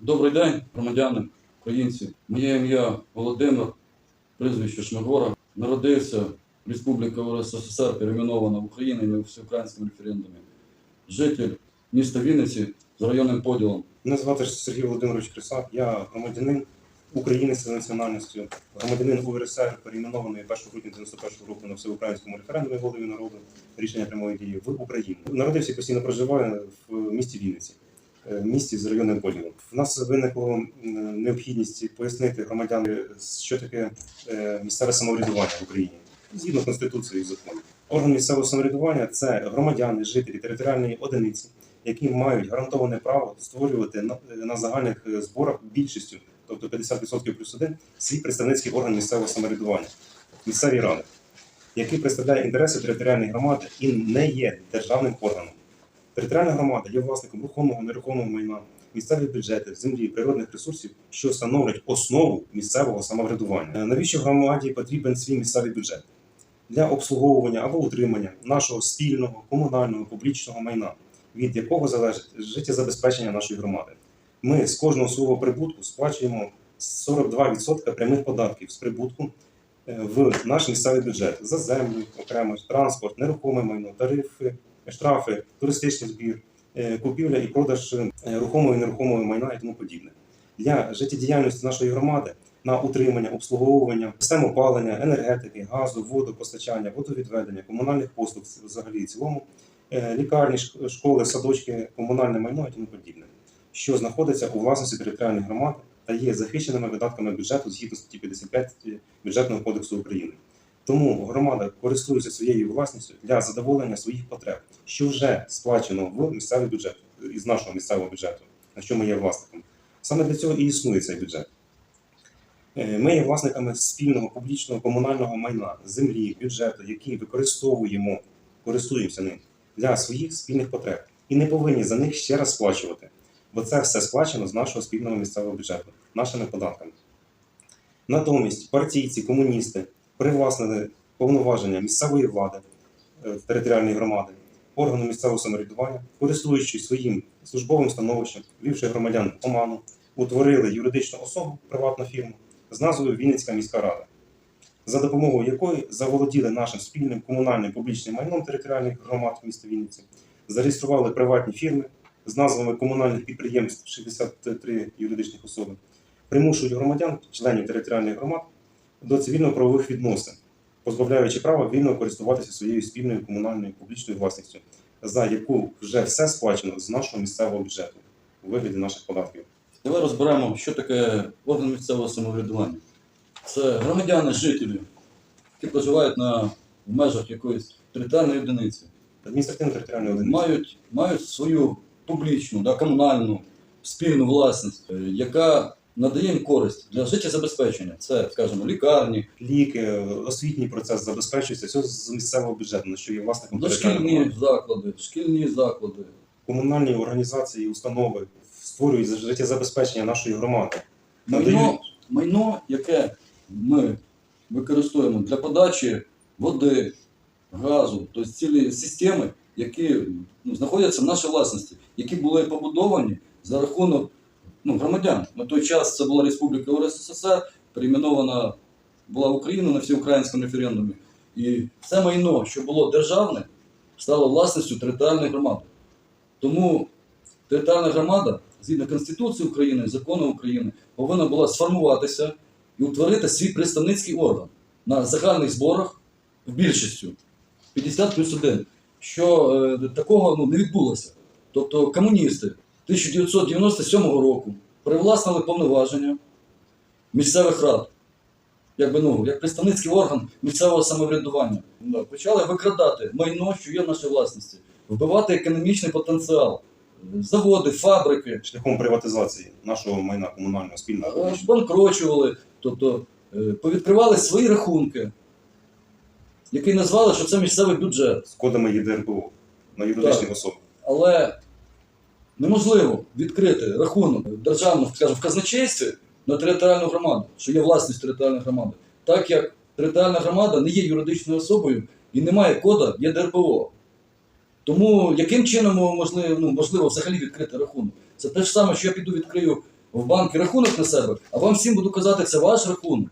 Добрий день, громадяни, українці. Моє ім'я Володимир, прізвище Шмигора. Народився Республіка УРСР, перейменована в Україні на всеукраїнському референдумі. Житель міста Вінниці з районним поділом. Мене звати Сергій Володимирович Крисак, я громадянин України за національністю, громадянин УРСР, перейменований 1 грудня 91 року на всеукраїнському референдумі голові народу рішення прямої дії в Україні. Народився і постійно проживаю в місті Вінниці, місті з районним поділом. В нас виникло необхідність пояснити громадянам, що таке е, місцеве самоврядування в Україні згідно конституції і законів. Орган місцевого самоврядування це громадяни, жителі територіальної одиниці, які мають гарантоване право створювати на, на загальних е, зборах більшістю, тобто 50% плюс один, свій представницький орган місцевого самоврядування, місцеві ради, який представляє інтереси територіальної громади і не є державним органом. Територіальна громада є власником рухомого нерухомого майна, місцеві бюджети, землі, природних ресурсів, що становлять основу місцевого самоврядування. Е, Навіщо громаді потрібен свій місцевий бюджет? Для обслуговування або утримання нашого спільного, комунального, публічного майна, від якого залежить життєзабезпечення нашої громади. Ми з кожного свого прибутку сплачуємо 42% прямих податків з прибутку е, в наш місцевий бюджет за землю, окремо транспорт, нерухоме майно, тарифи, штрафи, туристичний збір, е, купівля і продаж е, рухомого і нерухомого майна і тому подібне. Для життєдіяльності нашої громади на утримання, обслуговування систем опалення, енергетики, газу, водопостачання, водовідведення, комунальних послуг взагалі в цілому, е, лікарні, школи, садочки, комунальне майно і тому подібне, що знаходиться у власності територіальних громад та є захищеними видатками бюджету згідно статті 55 бюджетного кодексу України. Тому громада користується своєю власністю для задоволення своїх потреб, що вже сплачено в місцевий бюджет із нашого місцевого бюджету, на що ми є власником. Саме для цього і існує цей бюджет. Е, Ми є власниками спільного публічного комунального майна, землі, бюджету, який використовуємо, користуємося ним для своїх спільних потреб і не повинні за них ще раз сплачувати, бо це все сплачено з нашого спільного місцевого бюджету, нашими податками. Натомість партійці, комуністи привласнили повноваження місцевої влади е, територіальної громади, органу місцевого самоврядування, користуючись своїм службовим становищем, вівши громадян оману, утворили юридичну особу, приватну фірму з назвою Вінницька міська рада, за допомогою якої заволоділи нашим спільним комунальним публічним майном територіальних громад міста Вінниці, зареєстрували приватні фірми з назвами комунальних підприємств 63 юридичних особи, примушують громадян, членів територіальних громад, до цивільно-правових відносин, позбавляючи права вільно користуватися своєю спільною комунальною публічною власністю, за яку вже все сплачено з нашого місцевого бюджету у вигляді наших податків. Давай розберемо, що таке орган місцевого самоврядування. Це громадяни, жителі, які проживають на в межах якоїсь територіальної одиниці. Адміністративно-територіальної одиниці. мають, мають свою публічну, да, комунальну спільну власність, е, яка надає їм користь для життєзабезпечення. Це, скажімо, лікарні, ліки, освітній процес забезпечується все з місцевого бюджету, на що є власником територіальної дошкільні громади. заклади, шкільні заклади. комунальні організації, установи створюють життєзабезпечення нашої громади. Майно, Надають майно, яке ми використовуємо для подачі води, газу, тобто цілі системи, які ну, знаходяться в нашій власності, які були побудовані за рахунок ну, громадян. На той час це була Республіка УРССР, перейменована була Україна на всеукраїнському референдумі. І все майно, що було державне, стало власністю територіальної громади. Тому територіальна громада, згідно Конституції України, закону України, повинна була сформуватися і утворити свій представницький орган на загальних зборах в більшістю 50 плюс 1, що е, такого ну, не відбулося. Тобто комуністи 1997 року привласнили повноваження місцевих рад, якби, ну, як представницький орган місцевого самоврядування. Почали викрадати майно, що є в нашій власності, вбивати економічний потенціал, заводи, фабрики. шляхом приватизації нашого майна комунального спільного. Е, банкрочували, тобто е, повідкривали свої рахунки, які назвали, що це місцевий бюджет. з кодами ЄДРПО на юридичних особ. Але неможливо відкрити рахунок державного скажімо, в казначействі на територіальну громаду, що є власність територіальної громади, так як територіальна громада не є юридичною особою і не має кода ЄДРПО. Тому яким чином можливо, ну, можливо взагалі відкрити рахунок? Це те ж саме, що я піду відкрию в банки рахунок на себе, а вам всім буду казати, це ваш рахунок.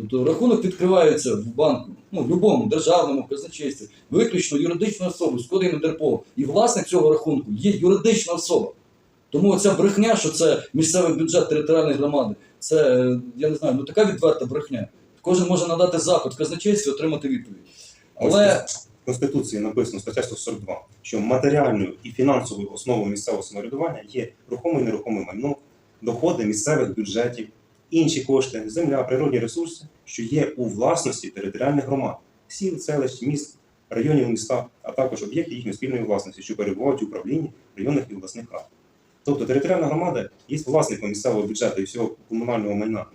Тобто рахунок відкривається в банку, ну, в будь-якому державному казначействі, виключно юридичною особою з кодом ДРПО. І власник цього рахунку є юридична особа. Тому оця брехня, що це місцевий бюджет територіальної громади, це е, я не знаю, ну така відверта брехня. Кожен може надати запит в казначействі, отримати відповідь. Але В Конституції написано стаття 142, що матеріальною і фінансовою основою місцевого самоврядування є рухоме і нерухоме майно, доходи місцевих бюджетів, інші кошти, земля, природні ресурси, що є у власності територіальних громад, сіл, селищ, міст, районів міста, а також об'єкти їхньої спільної власності, що перебувають у управлінні районних і обласних рад. Тобто територіальна громада є власником місцевого бюджету і всього комунального майна.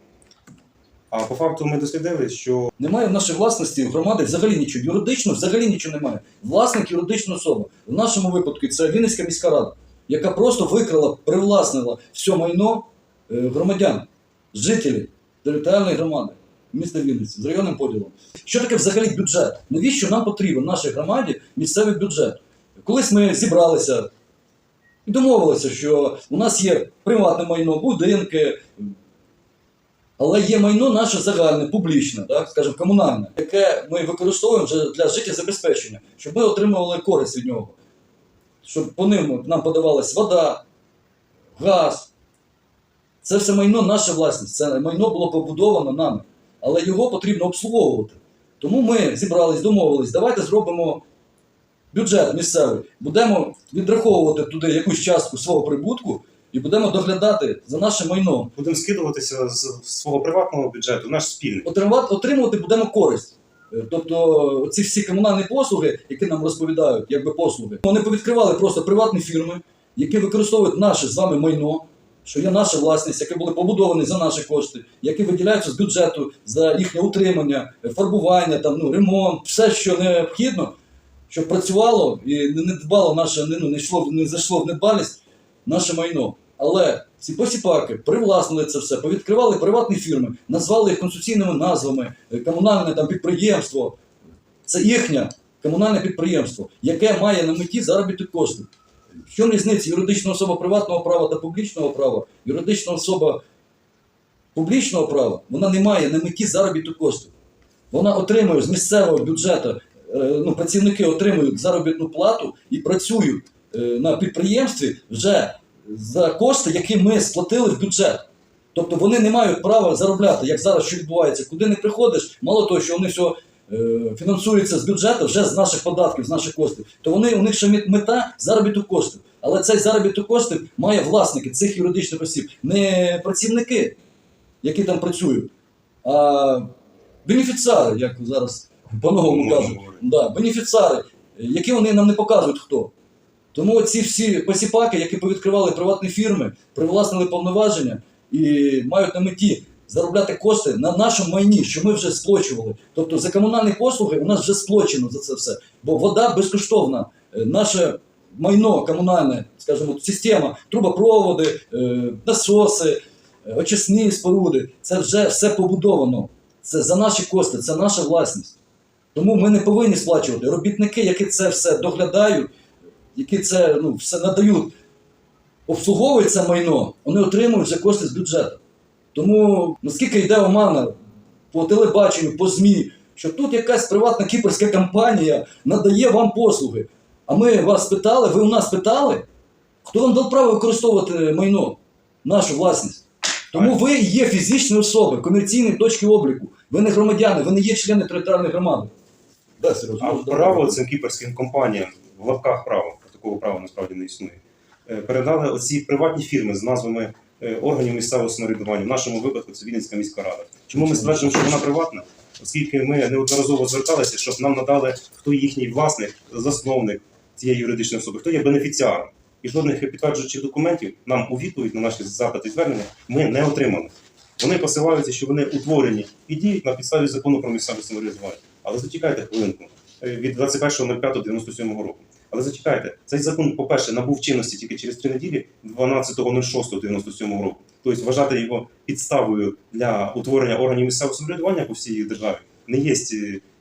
А по факту ми дослідили, що немає в нашій власності громади взагалі нічого. Юридично взагалі нічого немає. Власник юридична особа. В нашому випадку це Вінницька міська рада, яка просто викрала, привласнила все майно е, громадян, жителів територіальної громади міста Вінниці з районним поділом. Що таке взагалі бюджет? Навіщо нам потрібен нашій громаді місцевий бюджет? Колись ми зібралися і домовилися, що у нас є приватне майно, будинки, але є майно наше загальне, публічне, так, скажімо, комунальне, яке ми використовуємо вже для життєзабезпечення, щоб ми отримували користь від нього. Щоб по ним нам подавалась вода, газ. Це все майно наша власність. Це майно було побудовано нами. Але його потрібно обслуговувати. Тому ми зібрались, домовились, давайте зробимо бюджет місцевий, будемо відраховувати туди якусь частку свого прибутку і будемо доглядати за наше майно. будемо скидуватися з свого приватного бюджету, наш спільний. отримувати, отримувати будемо користь. Е, Тобто ці всі комунальні послуги, які нам розповідають, якби послуги, вони повідкривали просто приватні фірми, які використовують наше з вами майно, що є наша власність, які були побудовані за наші кошти, які виділяються з бюджету за їхнє утримання, фарбування, там, ну, ремонт, все, що необхідно, щоб працювало і не дбало наше, не, ну, не, йшло, не зайшло в недбалість наше майно. Але ці посіпаки привласнили це все, повідкривали приватні фірми, назвали їх конституційними назвами, е, комунальне там підприємство. Це їхнє комунальне підприємство, яке має на меті заробити кошти. В чому різниця юридична особа приватного права та публічного права? Юридична особа публічного права вона не має на меті заробітку коштів. Вона отримує з місцевого бюджету, е, ну, працівники отримують заробітну плату і працюють е, на підприємстві вже за кошти, які ми сплатили в бюджет. Тобто вони не мають права заробляти, як зараз що відбувається. Куди не приходиш, мало того, що вони все е, фінансуються з бюджету, вже з наших податків, з наших коштів, то вони у них ще мета заробіток коштів. Але цей заробіток коштів має власники цих юридичних осіб, не працівники, які там працюють, а бенефіціари, як зараз по-новому кажуть. Да, бенефіціари, які вони нам не показують хто. Тому ці всі посіпаки, які повідкривали приватні фірми, привласнили повноваження і мають на меті заробляти кошти на нашому майні, що ми вже сплачували. Тобто за комунальні послуги у нас вже сплачено за це все. Бо вода безкоштовна, Е, наше майно комунальне, скажімо, система, трубопроводи, е, насоси, е, очисні споруди це вже все побудовано. Це за наші кошти, це наша власність. Тому ми не повинні сплачувати. Робітники, які це все доглядають, які це ну, все надають, обслуговують це майно, вони отримують вже кошти з бюджету. Тому наскільки йде омана по телебаченню, по ЗМІ, що тут якась приватна кіпрська компанія надає вам послуги. А ми вас питали, ви у нас питали, хто вам дав право використовувати майно, нашу власність. Тому ви є фізичні особи, комерційні точки обліку. Ви не громадяни, ви не є члени територіальної громади. Да, Сереж, А можеш право цим кіпрським компаніям, в лапках право, такого права насправді не існує, е, передали оці приватні фірми з назвами органів місцевого самоврядування. В нашому випадку це Вінницька міська рада. Чому ми стверджуємо, що вона приватна? Оскільки ми неодноразово зверталися, щоб нам надали, хто їхній власник, засновник цієї юридичної особи, хто є бенефіціаром. І жодних підтверджуючих документів нам у відповідь на наші запити і звернення ми не отримали. Вони посилаються, що вони утворені і діють на підставі закону про місцеве самоврядування. Але зачекайте хвилинку е, від 21.05.97 року. Але зачекайте, цей закон, по-перше, набув чинності тільки через три неділі 12.06.97 року. Тобто вважати його підставою для утворення органів місцевого самоврядування по всій державі не є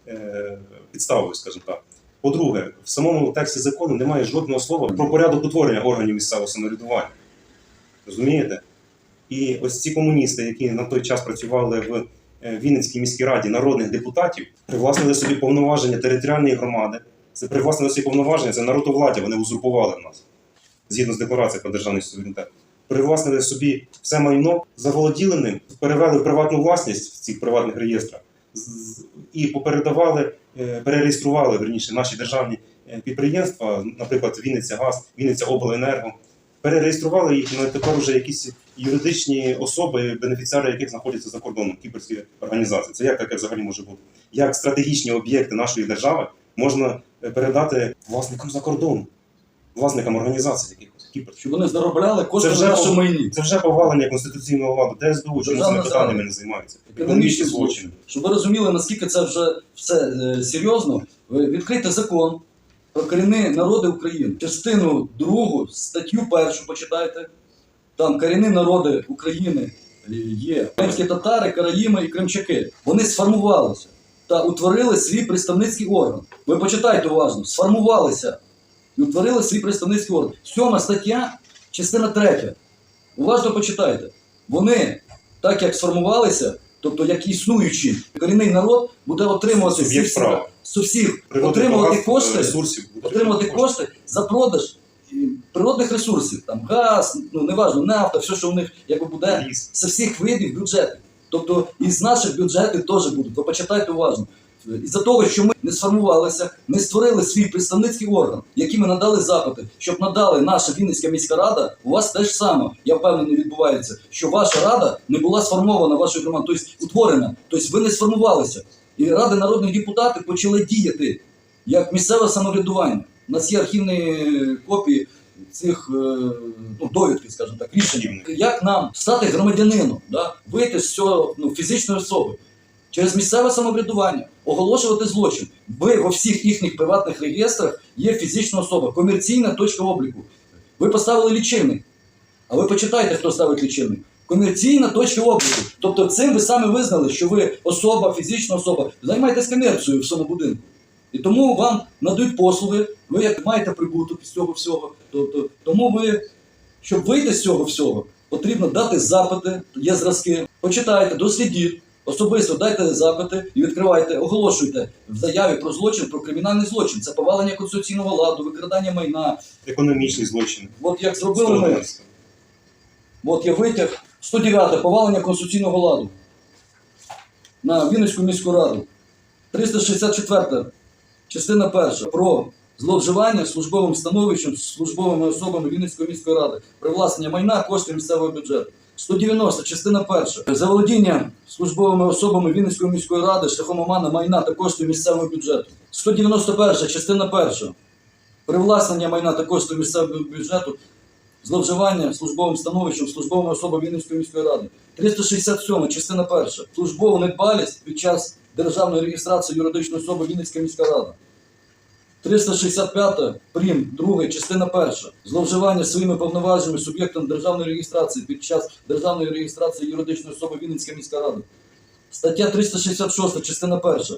е, підставою, скажімо так. По-друге, в самому тексті закону немає жодного слова про порядок утворення органів місцевого самоврядування. Розумієте? І ось ці комуністи, які на той час працювали в е, Вінницькій міській раді народних депутатів, привласнили собі повноваження територіальної громади. Це привласнили собі повноваження, це народовладдя, вони узурпували нас згідно з декларацією про державний суверенітет. Привласнили собі все майно, заволоділи ним, перевели в приватну власність в цих приватних реєстрах і попередавали, е, перереєстрували верніше наші державні е, підприємства, наприклад, Вінниця Газ, Вінниця Обленерго. Перереєстрували їх на тепер вже якісь юридичні особи, бенефіціари яких знаходяться за кордоном, кіпрські організації. Це як таке взагалі може бути? Як стратегічні об'єкти нашої держави можна е, передати власникам за кордон, власникам організацій якихось кіпрських? Щоб вони заробляли кошти Це на нашому майні. Це вже повалення конституційного ладу. ДСБУ чому Державна цими питаннями не займається? Економічні злочини. Щоб ви розуміли, наскільки це вже все е, серйозно, ви відкрийте закон про корінні народи України. Частину другу, статтю першу почитайте. Там корінні народи України є кримські татари, караїми і кримчаки. Вони сформувалися та утворили свій представницький орган. Ви почитайте уважно, сформувалися і утворили свій представницький орган. Сьома стаття, частина третя. Уважно почитайте. Вони, так як сформувалися, тобто як існуючий корінний народ, буде отримувати Суб'єкт всіх, права. з усіх отримувати кошти, ресурсів. отримувати кошти за продаж е, природних ресурсів, там газ, ну неважно, нафта, все, що у них якби буде Ліс. з всіх видів бюджетів. Тобто із наших бюджетів теж будуть. Ви почитайте уважно. Із-за того, що ми не сформувалися, не створили свій представницький орган, який ми надали запити, щоб надали наша Вінницька міська рада, у вас теж саме, я впевнений, відбувається, що ваша рада не була сформована вашою громадою, тобто утворена, тобто ви не сформувалися. І Ради народних депутатів почали діяти як місцеве самоврядування. У нас є архівні копії цих е, ну, довідки, скажімо так, рішень. Як нам стати громадянином, да? вийти з цього ну, фізичної особи через місцеве самоврядування, оголошувати злочин. Ви во всіх їхніх приватних реєстрах є фізична особа, комерційна точка обліку. Ви поставили лічильник. А ви почитайте, хто ставить лічильник. Комерційна точка обліку. Тобто цим ви саме визнали, що ви особа, фізична особа, займаєтесь комерцією в цьому будинку. І тому вам надають послуги, ви як маєте прибуток з цього всього. Тобто, тому ви, щоб вийти з цього всього, потрібно дати запити, є зразки. Почитайте, дослідіть, особисто дайте запити і відкривайте, оголошуйте в заяві про злочин, про кримінальний злочин. Це повалення конституційного ладу, викрадання майна. Економічні злочини. От як зробили ми. От є витяг 109 повалення конституційного ладу на Вінницьку міську раду. 364 частина перша про зловживання службовим становищем службовими особами Вінницької міської ради, привласнення майна коштів місцевого бюджету. 190 частина перша заволодіння службовими особами Вінницької міської ради шляхом омана майна та коштів місцевого бюджету. 191 частина перша привласнення майна та коштів місцевого бюджету зловживання службовим становищем службовими особами Вінницької міської ради. 367 частина перша. Службову недбалість під час державної реєстрації юридичної особи Вінницька міська рада. 365 прим. 2, частина перша. Зловживання своїми повноваженнями суб'єктом державної реєстрації під час державної реєстрації юридичної особи Вінницька міська рада. Стаття 366, частина перша.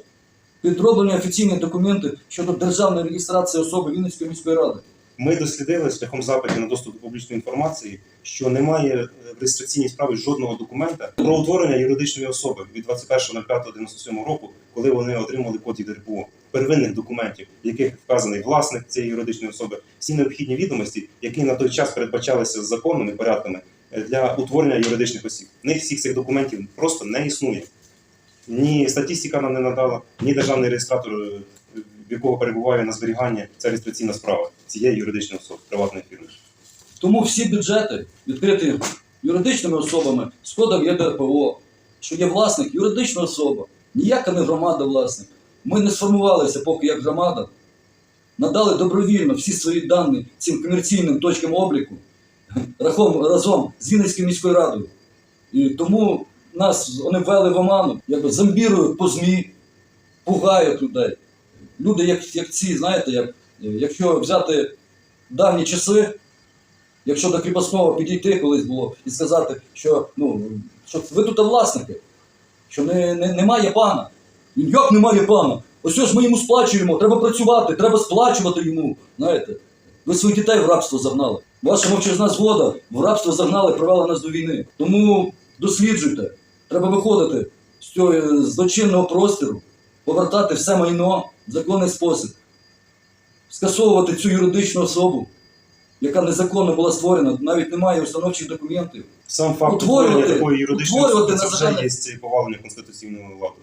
Підроблення офіційних документів щодо державної реєстрації особи Вінницької міської ради. Ми дослідили шляхом запитів на доступ до публічної інформації, що немає е, в реєстраційній справі жодного документа про утворення юридичної особи від 21.05.97 року, коли вони отримали код від РПО. Первинних документів, в яких вказаний власник цієї юридичної особи, всі необхідні відомості, які на той час передбачалися законними порядками е, для утворення юридичних осіб. В них всіх цих документів просто не існує. Ні статистика нам не надала, ні державний реєстратор, е, в якого перебуває на зберігання ця реєстраційна справа цієї юридичної особи, приватної фірми. Тому всі бюджети відкриті юридичними особами з кодом ЄДРПО, що є власник юридична особа, ніяка не громада власник. Ми не сформувалися поки як громада, надали добровільно всі свої дані цим комерційним точкам обліку разом з Вінницькою міською радою. І тому нас вони ввели в оману, якби зомбірують по ЗМІ, пугають людей. Люди, як, як ці, знаєте, як, якщо взяти давні часи, якщо до кріпосного підійти колись було і сказати, що ну що ви тут власники, що не, не, немає пана. Як немає пана? Ось ж ми йому сплачуємо, треба працювати, треба сплачувати йому. Знаєте, ви своїх дітей в рабство загнали. Ваша мовчазна згода в рабство загнали, привела нас до війни. Тому досліджуйте. Треба виходити з цього е, злочинного простору, повертати все майно в законний спосіб, скасовувати цю юридичну особу, яка незаконно була створена, навіть немає установчих документів. Сам факт Утворювати- утворення такої юридичної особи це вже є повалення конституційного ладу.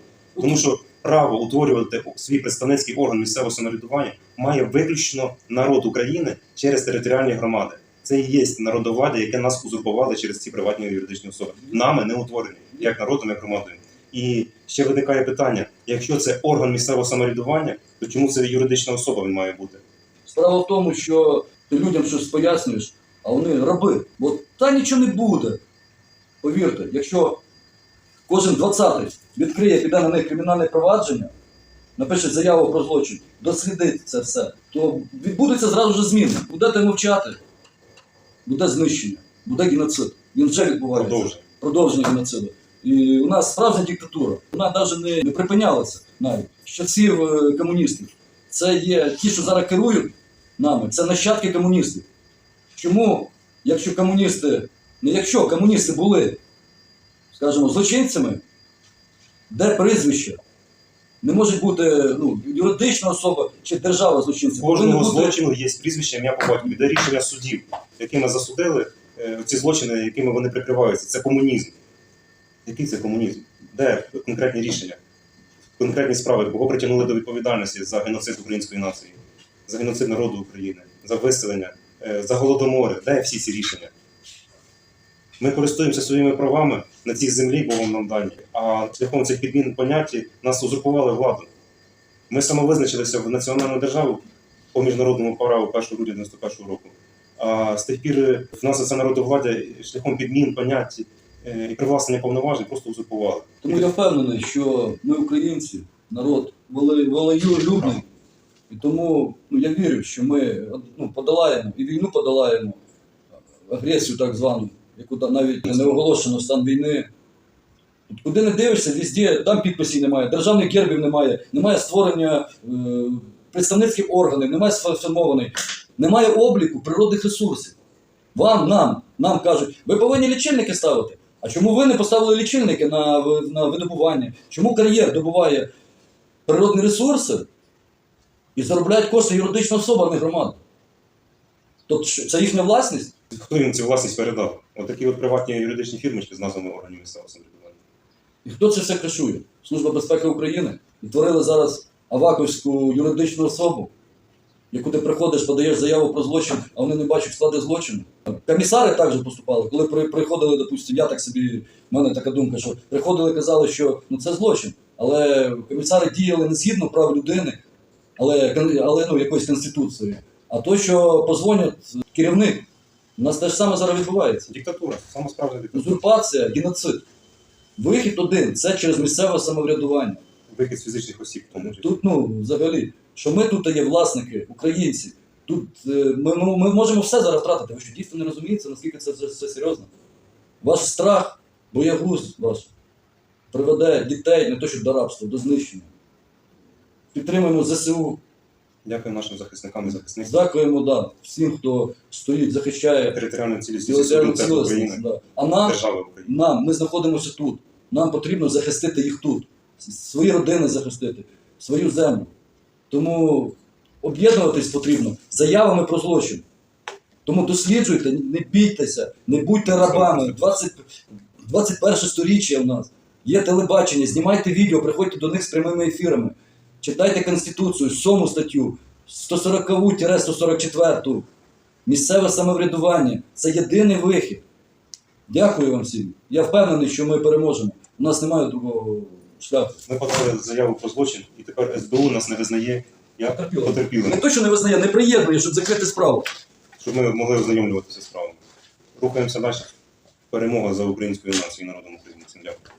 Тому що право утворювати свій представницький орган місцевого самоврядування має виключно народ України через територіальні громади. Це і є народовладдя, яке нас узурпували через ці приватні юридичні особи. Нами не утворені, як народом, як громадою. І ще виникає питання: якщо це орган місцевого самоврядування, то чому це юридична особа він має бути? Справа в тому, що ти людям щось пояснюєш, а вони раби. Бо та нічого не буде. Повірте, якщо кожен двадцятий відкриє, піде на них кримінальне провадження, напише заяву про злочин, дослідить це все, то відбудеться зразу ж зміни. Будете мовчати, буде знищення, буде геноцид. Він вже відбувається. Продовжує. Продовження геноциду. І у нас справжня диктатура. Вона навіть не, не припинялася навіть з часів е, комуністів. Це є ті, що зараз керують нами, це нащадки комуністів. Чому, якщо комуністи, не якщо комуністи були, скажімо, злочинцями, де прізвище? Не може бути ну, юридична особа чи держава. Повинні Кожного бути злочину є прізвище ім'я по батькові, де рішення судів, якими засудили е, ці злочини, якими вони прикриваються. Це комунізм. Який це комунізм? Де конкретні рішення? Конкретні справи, кого притягнули до відповідальності за геноцид української нації, за геноцид народу України, за виселення, е, за голодомори? Де всі ці рішення? Ми користуємося своїми правами на цій землі, Богом нам дані, а шляхом цих підмін поняття нас узурпували владу. Ми самовизначилися в національну державу по міжнародному праву 1 грудня 91 року. А з тих пір в нас це народовладдя шляхом підмін, понять е, і привласнення повноважень просто узурпували. Тому я впевнений, що ми, українці, народ волеюлюбний. І тому ну, я вірю, що ми ну, подолаємо і війну подолаємо, агресію так звану, яку навіть не оголошено стан війни. Куди не дивишся, везде там підписів немає, державних гербів немає, немає створення е, представницьких органів, немає сформованих, немає обліку природних ресурсів. Вам, нам, нам кажуть, ви повинні лічильники ставити. А чому ви не поставили лічильники на, на видобування? Чому кар'єр добуває природні ресурси і заробляють кошти юридична особа, а не громада? Тобто що, це їхня власність? Хто їм цю власність передав? Отакі от приватні юридичні фірмочки з назвами органів місцевого самоврядування. І хто це все кришує? Служба безпеки України. І творили зараз Аваковську юридичну особу, яку ти приходиш, подаєш заяву про злочин, а вони не бачать склади злочину. Комісари також поступали, коли приходили, допустимо, я так собі, в мене така думка, що приходили і казали, що ну, це злочин. Але комісари діяли не згідно прав людини, але, але ну, якоюсь конституцією. А то, що позвонять керівник, у нас те ж саме зараз відбувається. Диктатура, сама справжня диктатура. Узурпація, геноцид. Вихід один це через місцеве самоврядування. Вихід з фізичних осіб, тому. Тут, ну, взагалі, що ми тут є власники, українці. Тут е, ми, ми, ми можемо все зараз втратити. Ви що дійсно не розумієте, наскільки це все, все серйозно? Ваш страх, боягуз ваш приведе дітей не то, що до рабства, до знищення. Підтримуємо ЗСУ, Дякую нашим захисникам і захисницям. дякуємо да, всім, хто стоїть, захищає Територіальну цілісність. Да. А нам держави України. нам, ми знаходимося тут. Нам потрібно захистити їх тут, свої родини захистити, свою землю. Тому об'єднуватись потрібно заявами про злочин. Тому досліджуйте, не бійтеся, не будьте рабами. 20, 21 сторіччя у нас. Є телебачення, знімайте відео, приходьте до них з прямими ефірами. Читайте Конституцію, 7 статтю, 140-144. Місцеве самоврядування це єдиний вихід. Дякую вам всім. Я впевнений, що ми переможемо. У нас немає другого Ми подали заяву про злочин, і тепер СБУ нас не визнає як потерпілим. Не потерпілими, то, що не визнає, не приєднує, щоб закрити справу. щоб ми могли ознайомлюватися з справами. Рухаємося далі. Перемога за українською нацією і народом України. Всім дякую.